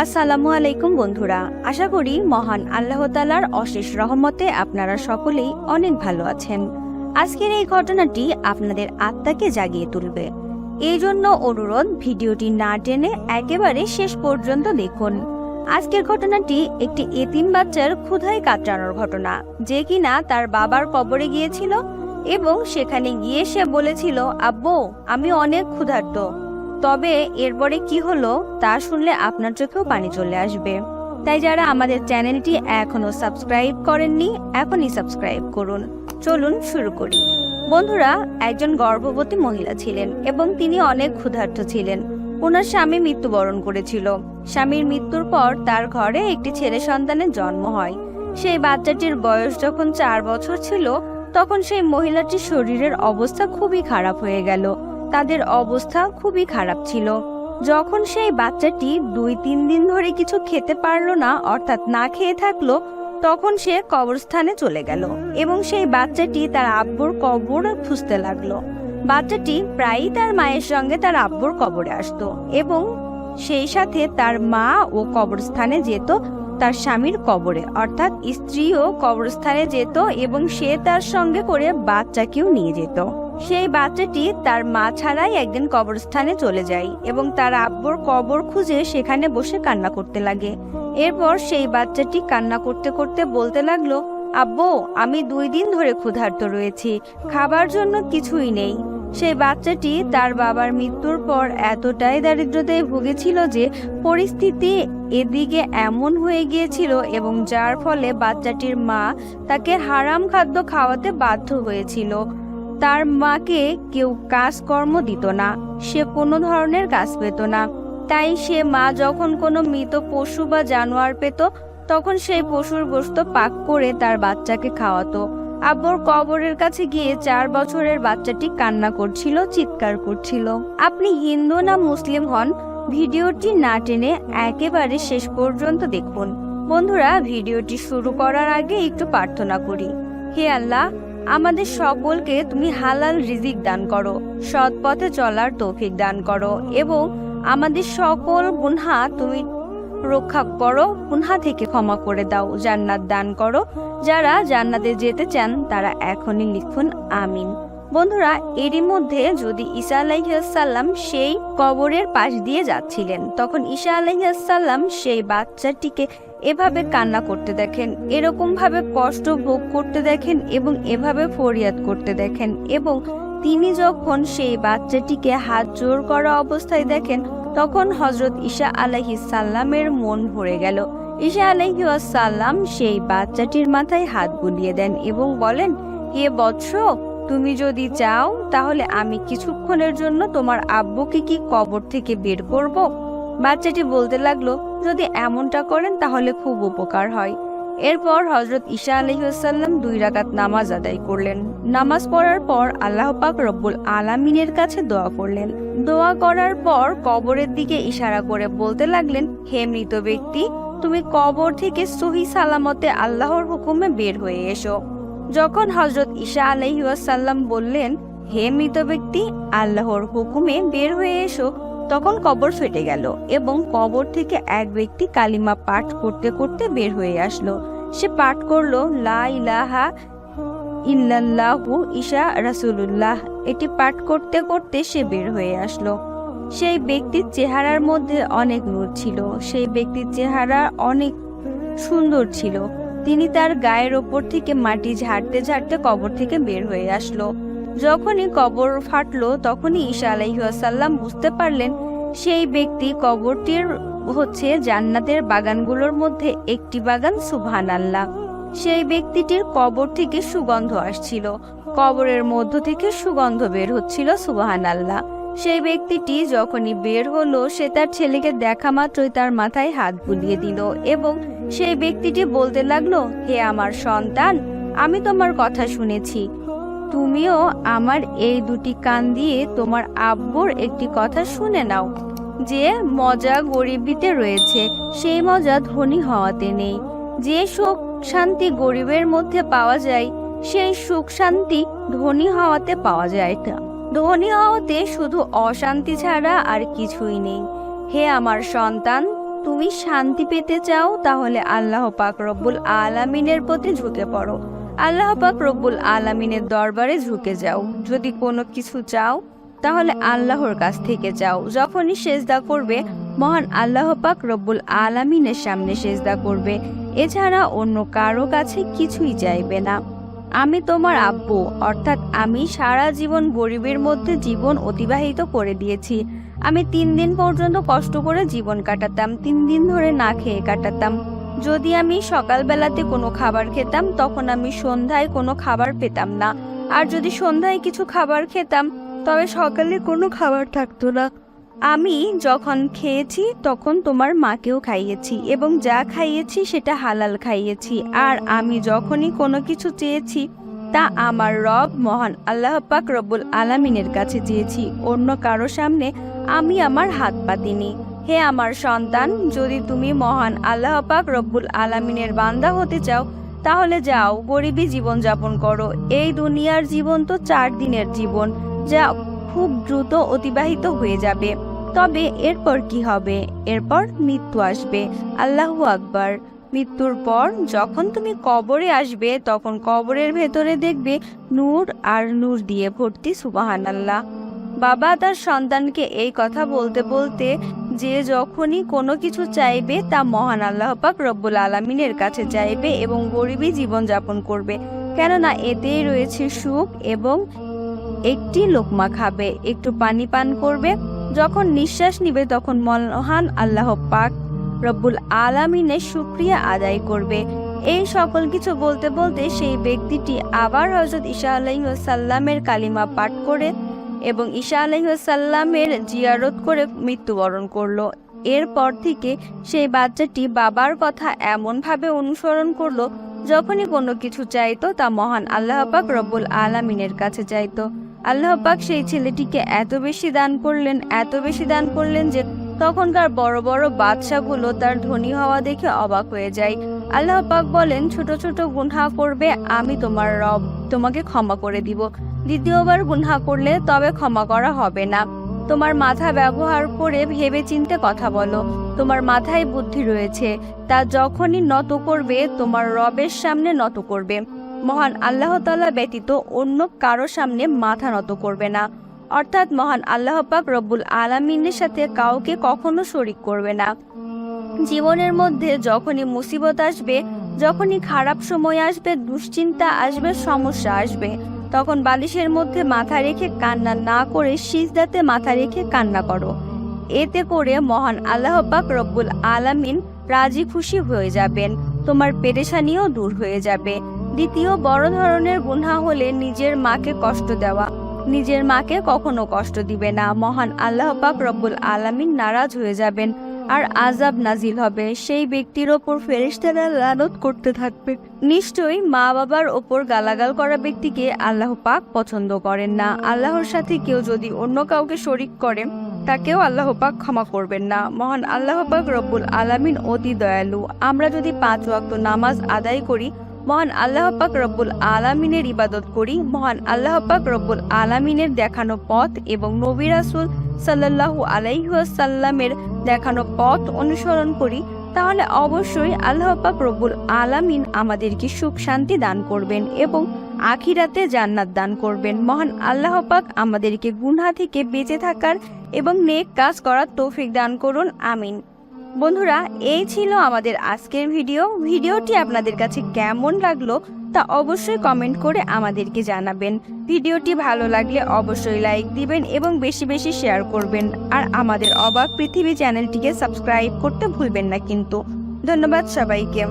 আসসালামু আলাইকুম বন্ধুরা, আশা করি মহান আল্লাহ তালার অশেষ রহমতে আপনারা সকলেই অনেক ভালো আছেন। আজকের এই ঘটনাটি আপনাদের আত্মাকে জাগিয়ে তুলবে। এই জন্য অনুরোধ, ভিডিওটি না টেনে একেবারে শেষ পর্যন্ত দেখুন। আজকের ঘটনাটি একটি এতিম বাচ্চার ক্ষুধায় কাটানোর ঘটনা, যে কিনা তার বাবার কবরে গিয়েছিল এবং সেখানে গিয়ে সে বলেছিল, আব্বু, আমি অনেক ক্ষুধার্ত। তবে এরপরে কি হলো তা শুনলে আপনার চোখেও পানি চলে আসবে। তাই যারা আমাদের চ্যানেলটি এখনও সাবস্ক্রাইব করেননি, এখনই সাবস্ক্রাইব করুন। চলুন শুরু করি। বন্ধুরা, একজন গর্ভবতী মহিলা ছিলেন এবং তিনি অনেক ক্ষুধার্ত ছিলেন। ওনার স্বামী মৃত্যুবরণ করেছিল। স্বামীর মৃত্যুর পর তার ঘরে একটি ছেলে সন্তানের জন্ম হয়। সেই বাচ্চাটির বয়স যখন চার বছর ছিল, তখন সেই মহিলাটির শরীরের অবস্থা খুবই খারাপ হয়ে গেল। তাদের অবস্থা খুবই খারাপ ছিল। যখন সেই বাচ্চাটি দুই তিন দিন ধরে কিছু খেতে পারল না, অর্থাৎ না খেয়ে থাকল, তখন সে কবরস্থানে চলে গেল এবং সেই বাচ্চাটি তার আব্বুর কবর খুঁজতে লাগল। বাচ্চাটি প্রায়ই তার মায়ের সঙ্গে তার আব্বুর কবরে আসতো এবং সেই সাথে তার মা ও কবরস্থানে যেত, তার স্বামীর কবরে, অর্থাৎ স্ত্রীও কবরস্থানে যেত এবং সে তার সঙ্গে করে বাচ্চাকেও নিয়ে যেত। সেই বাচ্চাটি তার মা ছাড়াই একদিন কবরস্থানে চলে যায় এবং তার আব্বুর কবর খুঁজে সেখানে বসে কান্না করতে লাগে। এরপর সেই বাচ্চাটি কান্না করতে করতে বলতে লাগল, আব্বু, আমি দুই দিন ধরে ক্ষুধার্ত রয়েছি, খাবার জন্য কিছুই নেই। সেই বাচ্চাটি তার বাবার মৃত্যুর পর এতটাই দারিদ্রতায় ভুগেছিল যে পরিস্থিতি এদিকে এমন হয়ে গিয়েছিল এবং যার ফলে বাচ্চাটির মা তাকে হারাম খাদ্য খাওয়াতে বাধ্য হয়েছিল। তার মাকে কেউ কাজকর্ম দিত না, সে কোনো ধরনের কাজ পেত না। তাই সে মা যখন কোনো মৃত পশু বা জানোয়ার পেত, তখন সেই পশুর গোস্ত পাক করে তার বাচ্চাকে খাওয়াতো। আব্বুর কবরের কাছে গিয়ে চার বছরের বাচ্চাটি কান্না করছিল, চিৎকার করছিল। আপনি হিন্দু না মুসলিম হন? ভিডিওটি না টেনে একেবারে শেষ পর্যন্ত দেখুন। বন্ধুরা, ভিডিওটি শুরু করার আগে একটু প্রার্থনা করি। হে আল্লাহ আমাদের সকলকে তুমি হালাল রিজিক দান করো, সৎ পথে চলার তৌফিক দান করো এবং আমাদের সকল গুনহা তুমি রক্ষা করো, গুনহা থেকে ক্ষমা করে দাও, জান্নাত দান করো। যারা জান্নাতে যেতে চান, তারা এখনই লিখুন, আমিন। বন্ধুরা, এরই মধ্যে যদি ঈসা আলাইসাল্লাম সেই কবরের পাশ দিয়ে যাচ্ছিলেন, তখন ঈসা আলাইসাল্লাম সেই বাচ্চাটিকে এভাবে কান্না করতে দেখেন এরকম ভাবে কষ্ট ভোগ করতে দেখেন এবং এভাবে ফরিয়াদ করতে দেখেন এবং তিনি যখন সেই বাচ্চাটিকে হাত জোর করা অবস্থায় দেখেন, তখন হজরত ঈশা আলাহি সাল্লামের মন ভরে গেল। ঈশা আলাহি সাল্লাম সেই বাচ্চাটির মাথায় হাত বুলিয়ে দেন এবং বলেন, হে বৎস, তুমি যদি চাও তাহলে আমি কিছুক্ষণের জন্য তোমার আব্বুকে কি কবর থেকে বের করব? বাচ্চাটি বলতে লাগল, যদি এমনটা করেন তাহলে খুব উপকার হয়। এরপর হজরত ঈশা আলহিহাল্লাম দুই রাকাত নামাজ আদায় করলেন। নামাজ পড়ার পর আল্লাহ পাক রব্বুল আলামিনের কাছে দোয়া করলেন। দোয়া করার পর কবরের দিকে ইশারা করে বলতে লাগলেন, হে মৃত ব্যক্তি, তুমি কবর থেকে সহি সালামতে আল্লাহর হুকুমে বের হয়ে এসো। যখন হজরত ঈশা আলহিহাল্লাম বললেন, হে মৃত ব্যক্তি, আল্লাহর হুকুমে বের হয়ে এসো তখন কবর ফেটে গেল এবং কবর থেকে এক ব্যক্তি কালিমা পাঠ করতে করতে বের হয়ে আসলো। সে পাঠ করল, লা ইলাহা ইল্লাল্লাহু ঈশা এটি পাঠ করতে করতে সে বের হয়ে আসলো। সেই ব্যক্তির চেহারার মধ্যে অনেক নূর ছিল। সেই ব্যক্তির চেহারা অনেক সুন্দর ছিল। তিনি তার গায়ের ওপর থেকে মাটি ঝাড়তে ঝাড়তে কবর থেকে বের হয়ে আসলো। যখনই কবর ফাটলো, তখনই ঈশা আলাইসাল্লাম বুঝতে পারলেন, সেই ব্যক্তি কবরটির হচ্ছে জান্নাতের বাগানগুলোর মধ্যে একটি বাগান সুবহান আল্লাহ সেই ব্যক্তিটির কবর থেকে সুগন্ধ আসছিল। কবরের মধ্য থেকে সুগন্ধ বের হচ্ছিল সুবহান আল্লাহ সেই ব্যক্তিটি যখনই বের হলো, সে তার ছেলেকে দেখা মাত্রই তার মাথায় হাত বুলিয়ে দিল এবং সেই ব্যক্তিটি বলতে লাগল, হে আমার সন্তান, আমি তোমার কথা শুনেছি। তুমিও আমার এই দুটি কান দিয়ে তোমার আব্বুর একটি কথা শুনে নাও, যে মজা গরিবিতে রয়েছে, সেই মজা ধনী হওয়াতে নেই। যে সুখ শান্তি গরিবের মধ্যে পাওয়া যায়, সেই সুখ শান্তি ধনী হওয়াতে পাওয়া যায় না। ধনী হওয়াতে শুধু অশান্তি ছাড়া আর কিছুই নেই। হে আমার সন্তান, তুমি শান্তি পেতে চাও, তাহলে আল্লাহ পাক রব্বুল আলামিনের প্রতি ঝুঁকে পড়ো। আল্লাহ পাক রব্বুল আলামিনের দরবারে ঝুঁকে যাও। যদি কোনো কিছু চাও, তাহলে আল্লাহর কাছ থেকে যাও যখনই সেজদা করবে, মহান আল্লাহ পাক রব্বুল আলামিনের সামনে সেজদা করবে। এছাড়া অন্য কারও কাছে কিছুই চাইবে না। আমি তোমার আব্বু, অর্থাৎ আমি সারা জীবন গরিবের মধ্যে জীবন অতিবাহিত করে দিয়েছি। আমি তিন দিন পর্যন্ত কষ্ট করে জীবন কাটাতাম, তিন দিন ধরে না খেয়ে কাটাতাম। যদি আমি সকালবেলাতে কোনো খাবার খেতাম, তখন আমি সন্ধ্যায় কোনো খাবার পেতাম না। আর যদি সন্ধ্যায় কিছু খাবার খেতাম, তবে সকালে কোনো খাবার থাকতো না। আমি যখন খেয়েছি, তখন তোমার মাকেও খাইয়েছি এবং যা খাইয়েছি, সেটা হালাল খাইয়েছি। আর আমি যখনই কোনো কিছু চেয়েছি, তা আমার রব, মহান আল্লাহ পাক রব্বুল আলামিনের কাছে চেয়েছি। অন্য কারও সামনে আমি আমার হাত পাতিনি। হে আমার সন্তান, যদি তুমি মহান আল্লাহ পাক রব্বুল আলামিনের বান্দা হতে চাও, তাহলে যাও, গরিবী জীবন যাপন করো। এই দুনিয়ার জীবন তো চার দিনের জীবন, যা খুব দ্রুত অতিবাহিত হয়ে যাবে। তবে এরপর কি হবে? এরপর মৃত্যু আসবে। আল্লাহু আকবার। মৃত্যুর পর যখন তুমি কবরে আসবে, তখন কবরের ভেতরে দেখবে নূর আর নূর দিয়ে ভর্তি সুবাহান আল্লাহ বাবা তার সন্তানকে এই কথা বলতে বলতে যে যখনই কোনো কিছু চাইবে, তা মহান আল্লাহ পাক রব্বুল আলমিনের কাছে চাইবে এবং গরিবী জীবনযাপন করবে। কেননা এতেই রয়েছে সুখ এবং একটি লোকমা খাবে, একটু পানি পান করবে। যখন নিঃশ্বাস নিবে, তখন মহান আল্লাহ পাক রব্বুল আলামিনের শুক্রিয়া আদায় করবে। এই সকল কিছু বলতে বলতে সেই ব্যক্তিটি আবার হজরত ঈশা আলাইসাল্লামের কালিমা পাঠ করে এবং ঈশা আলাইসাল্লামের জিয়ারত করে মৃত্যুবরণ করল। এরপর থেকে সেই বাচ্চাটি বাবার কথা এমনভাবে অনুসরণ করল, যখনই কোনো কিছু চাইতো তা মহান আল্লাহ পাক রব্বুল আলামিনের কাছে চাইতো। আল্লাহ পাক সেই ছেলেটিকে এত বেশি দান করলেন, এত বেশি দান করলেন যে তখনকার বড় বড় বাদশাগুলো তার ধনী হওয়া দেখে অবাক হয়ে যায়। আল্লাহ পাক বলেন, ছোট ছোট গুনহা করবে, আমি তোমার রব, তোমাকে ক্ষমা করে দিব। দ্বিতীয়বার গুনহা করলে তবে ক্ষমা করা হবে না। তোমার মাথা ব্যবহার করে ভেবে চিনতে কথা বলো। তোমার মাথায় বুদ্ধি রয়েছে। তা যখনই নত করবে, তোমার রবের সামনে নত করবে। মহান আল্লাহ তালা ব্যতীত অন্য কারও সামনে মাথা নত করবে না। অর্থাৎ মহান আল্লাহ পাক রব্বুল আলামিনের সাথে কাউকে কখনো শরিক করবে না। জীবনের মধ্যে যখনই মুসিবত আসবে, যখনই খারাপ সময় আসবে, দুশ্চিন্তা আসবে, সমস্যা আসবে তখন বালিশের মধ্যে মাথা রেখে কান্না না করে সিজদাতে মাথা রেখে কান্না করো। এতে করে মহান আল্লাহ পাক রব্বুল আলামিন রাজি খুশি হয়ে যাবেন, তোমার পেরেশানিও দূর হয়ে যাবে। দ্বিতীয়, বড় ধরনের গুনহা হলে নিজের মাকে কষ্ট দেওয়া। নিজের মাকে কখনো কষ্ট দিবে না। মহান আল্লাহ পাক রব্বুল আলামিন নারাজ হয়ে যাবেন। আর আজাব নাজিল হবে। সেই ব্যক্তির ওপর ফেরেশতারা লানত করতে থাকবে। নিশ্চয়ই মা বাবার ওপর গালাগাল করা ব্যক্তিকে আল্লাহ পাক পছন্দ করেন না। আল্লাহর সাথে কেউ যদি অন্য কাউকে শরিক করে, তাকেও আল্লাহ পাক ক্ষমা করবেন না। মহান আল্লাহ পাক রব্বুল আলামিন অতি দয়ালু। আমরা যদি পাঁচ ওয়াক্ত নামাজ আদায় করি মহান আল্লাহ পাক রব্বুল আলামিনের ইবাদত করি, মহান আল্লাহ পাক রব্বুল আলামিনের দেখানো পথ এবং নবী রাসূল সাল্লাল্লাহু আলাইহাল্লামের দেখানো পথ অনুসরণ করি, তাহলে অবশ্যই আল্লাহ পাক রব্বুল আলামিন আমাদেরকে সুখ শান্তি দান করবেন এবং আখিরাতে জান্নাত দান করবেন। মহান আল্লাহ পাক আমাদেরকে গুনহা থেকে বেঁচে থাকার এবং নেক কাজ করার তৌফিক দান করুন, আমিন। বন্ধুরা, এই ছিল আমাদের আজকের ভিডিও। ভিডিওটি আপনাদের কাছে কেমন লাগল তা অবশ্যই কমেন্ট করে আমাদেরকে জানাবেন। ভিডিওটি ভালো লাগলে অবশ্যই লাইক দিবেন এবং বেশি বেশি শেয়ার করবেন। আর আমাদের অবাক পৃথিবী চ্যানেলটিকে সাবস্ক্রাইব করতে ভুলবেন না কিন্তু। ধন্যবাদ সবাইকে।